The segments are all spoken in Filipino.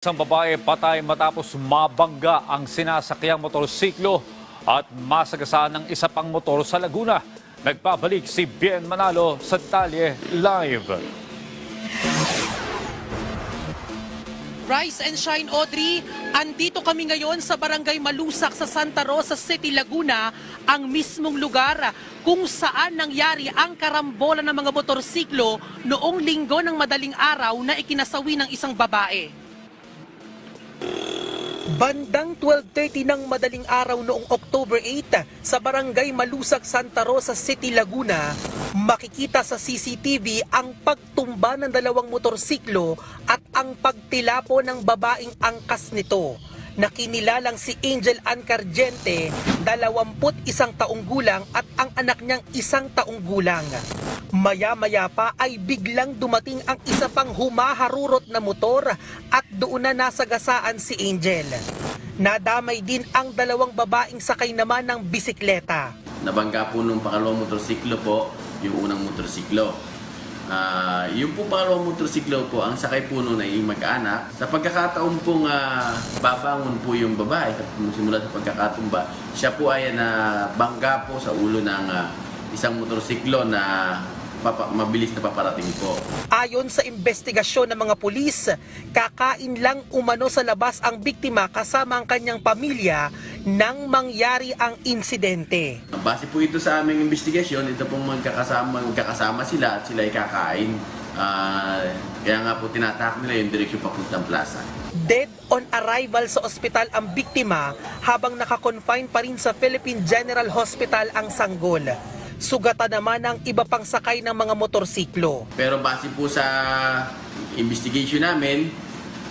Isang babae patay matapos mabangga ang sinasakyang motorsiklo at masagasaan ng isa pang motor sa Laguna. Nagpabalik si Bien Manalo sa Talye Live. Rise and Shine Audrey, andito kami ngayon sa Barangay Malusak sa Santa Rosa City, Laguna, ang mismong lugar kung saan nangyari ang karambola ng mga motorsiklo noong linggo ng madaling araw na ikinasawi ng isang babae. Bandang 12.30 ng madaling araw noong October 8 sa Barangay Malusak, Santa Rosa City, Laguna, makikita sa CCTV ang pagtumba ng dalawang motorsiklo at ang pagtilapo ng babaeng angkas nito na kinilalang si Angel Ann Cargente, 21 taong gulang at ang anak niyang isang taong gulang. Maya-maya pa ay biglang dumating ang isa pang humaharurot na motor at doon na nasagasaan si Angel. Nadamay din ang dalawang babaeng sakay naman ng bisikleta. Nabangga po nung pangalawang motorsiklo po, yung unang motorsiklo. Ah, yung po pangalawang motorsiklo po, ang sakay po nun ay mag-anak. Sa pagkakataon pong ah, babangon po yung babae, simula sa pagkakatumba, siya po ay na bangga po sa ulo ng ah, isang motorsiklo na papa- mabilis na paparating po. Ayon sa investigasyon ng mga pulis, kakain lang umano sa labas ang biktima kasama ang kanyang pamilya nang mangyari ang insidente. Base po ito sa aming investigasyon, ito pong magkakasama, magkakasama sila at sila ay kakain. Ah, kaya nga po tinatak nila yung direksyon papuntang plaza. Dead on arrival sa ospital ang biktima habang nakakonfine pa rin sa Philippine General Hospital ang sanggol. Sugatan naman ang iba pang sakay ng mga motorsiklo. Pero base po sa investigation namin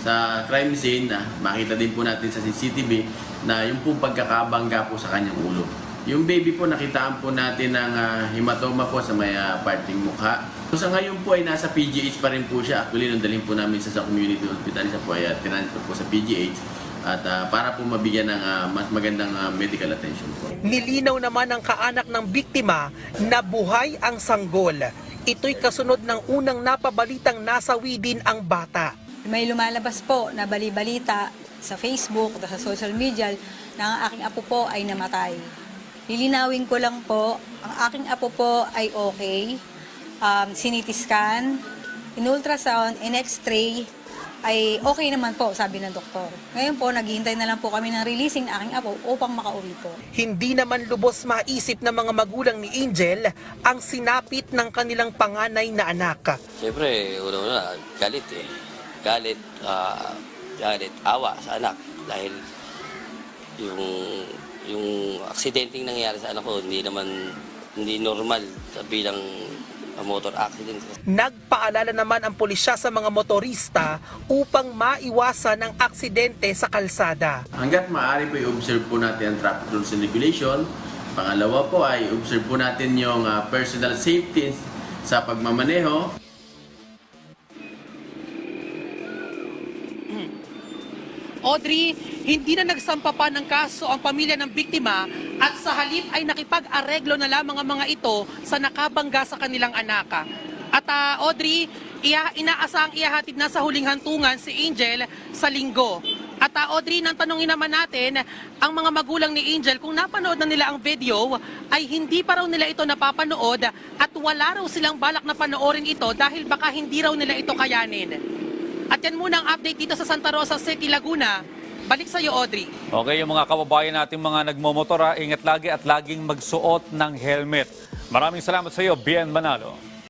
sa crime scene, na makita din po natin sa CCTV na yung pong pagkakabangga po sa kanyang ulo. Yung baby po, nakitaan po natin ng ah, hematoma po sa may ah, parting mukha. So, sa ngayon po ay nasa PGH pa rin po siya. Actually, nung dalhin po namin sa, sa community hospital, siya po ay uh, po sa PGH at ah, para po mabigyan ng ah, mas magandang ah, medical attention po. Nilinaw naman ng kaanak ng biktima na buhay ang sanggol. Ito'y kasunod ng unang napabalitang nasawi din ang bata. May lumalabas po na bali-balita sa Facebook, sa social media, na ang aking apo po ay namatay. Lilinawin ko lang po, ang aking apo po ay okay. Um, CT scan, in ultrasound, in x-ray, ay okay naman po, sabi ng doktor. Ngayon po, naghihintay na lang po kami ng releasing ng aking apo upang makauwi po. Hindi naman lubos maisip ng mga magulang ni Angel ang sinapit ng kanilang panganay na anak. Siyempre, una-una, galit eh. Galit, ah, galit, awa sa anak. Dahil yung, yung aksidenteng nangyari sa anak ko, hindi naman, hindi normal sa bilang motor accident. Nagpaalala naman ang pulisya sa mga motorista upang maiwasan ang aksidente sa kalsada. Hanggat maaari po i-observe po natin ang traffic rules and regulation. Pangalawa po ay observe po natin yung ah, personal safety sa pagmamaneho. Audrey, hindi na nagsampa pa ng kaso ang pamilya ng biktima at sa halip ay nakipag-areglo na lamang ang mga ito sa nakabangga sa kanilang anak. At ah, Audrey, iya, inaasang ihahatid na sa huling hantungan si Angel sa linggo. At ah, Audrey, nang tanongin naman natin, ang mga magulang ni Angel, kung napanood na nila ang video, ay hindi pa raw nila ito napapanood at wala raw silang balak na panoorin ito dahil baka hindi raw nila ito kayanin. At yan muna ang update dito sa Santa Rosa City, Laguna. Balik sa iyo, Audrey. Okay, yung mga kababayan natin mga nagmomotora, ingat lagi at laging magsuot ng helmet. Maraming salamat sa iyo, Bien Manalo.